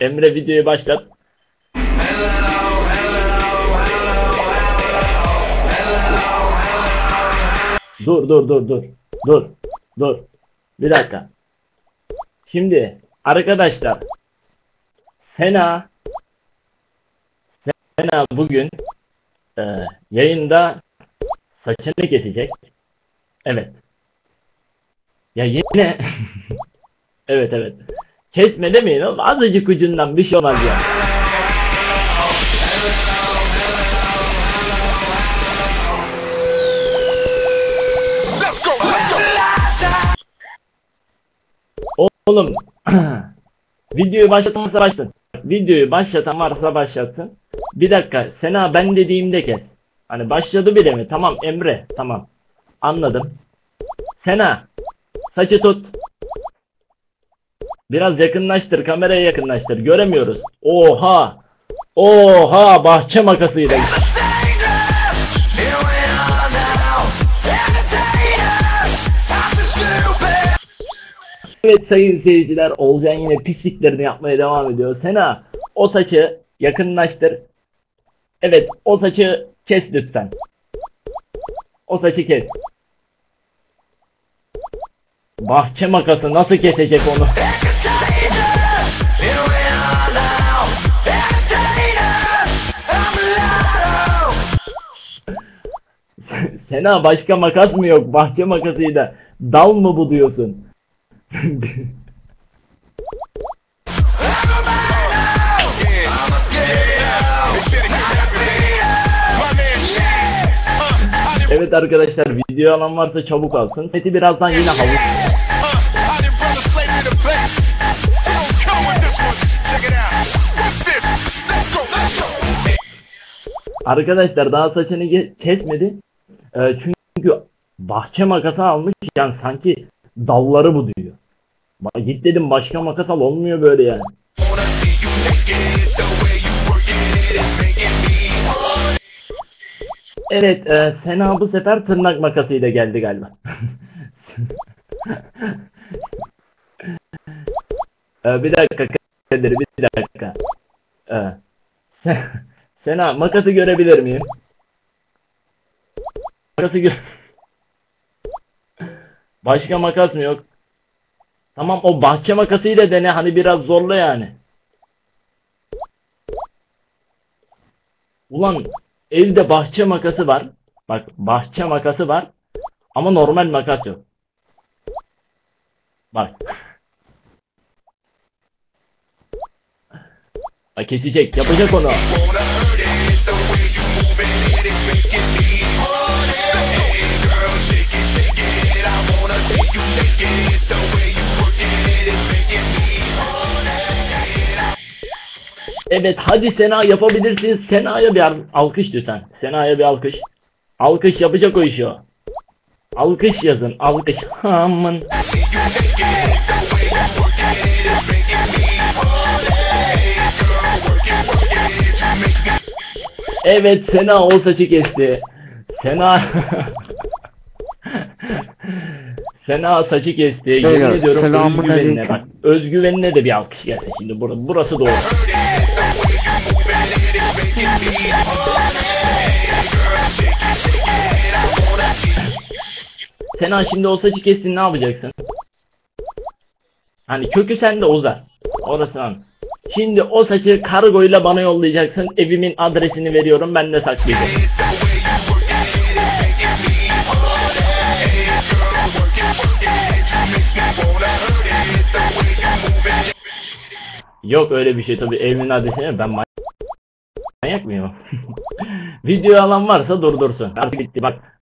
Emre videoyu başlat. Dur dur dur dur. Dur. Dur. Bir dakika. Şimdi arkadaşlar Sena Sena bugün e, yayında saçını kesecek. Evet. Ya yine Evet evet. Kesme demeyin oğlum. Azıcık ucundan bir şey olmaz ya. Let's go, let's go. Oğlum videoyu başlatan varsa başlasın. Videoyu başlatan varsa başlatsın. Bir dakika Sena ben dediğimde kes. Hani başladı bile mi? Tamam Emre tamam. Anladım. Sena saçı tut. Biraz yakınlaştır kameraya yakınlaştır. Göremiyoruz. Oha. Oha bahçe makasıyla. Evet sayın seyirciler Olcan yine pisliklerini yapmaya devam ediyor. Sena o saçı yakınlaştır. Evet o saçı kes lütfen. O saçı kes. Bahçe makası nasıl kesecek onu? Sena başka makas mı yok? Bahçe makasıyla dal mı bu diyorsun? Evet arkadaşlar video alan varsa çabuk alsın. Seti birazdan yine havuz. Arkadaşlar daha saçını kesmedi. Ee, çünkü bahçe makası almış yani sanki dalları bu diyor. Git dedim başka makas al olmuyor böyle yani. Evet e, Sena bu sefer tırnak makasıyla geldi galiba. Ee, bir dakika bir dakika. Sen- Sena makası görebilir miyim? Makası gö Başka makas mı yok? Tamam o bahçe makasıyla dene hani biraz zorla yani. Ulan evde bahçe makası var. Bak bahçe makası var. Ama normal makas yok. Bak. Bak kesecek. Yapacak onu. Evet hadi Sena yapabilirsin. Sena'ya bir al- alkış lütfen. Sena'ya bir alkış. Alkış yapacak o işi o. Alkış yazın. Alkış. Aman. Evet Sena o saçı kesti. Sena Sena saçı kesti. Yemin ediyorum özgüvenine bak. Özgüvenine de bir alkış gelsin şimdi. Burası doğru. Sena şimdi o saçı kestin ne yapacaksın? Hani kökü sende uzar. Orası an. Şimdi o saçı kargoyla bana yollayacaksın. Evimin adresini veriyorum ben de saklayacağım. Yok öyle bir şey tabi evimin adresini ben manyak mıyım? Video alan varsa durdursun. Artık bitti bak.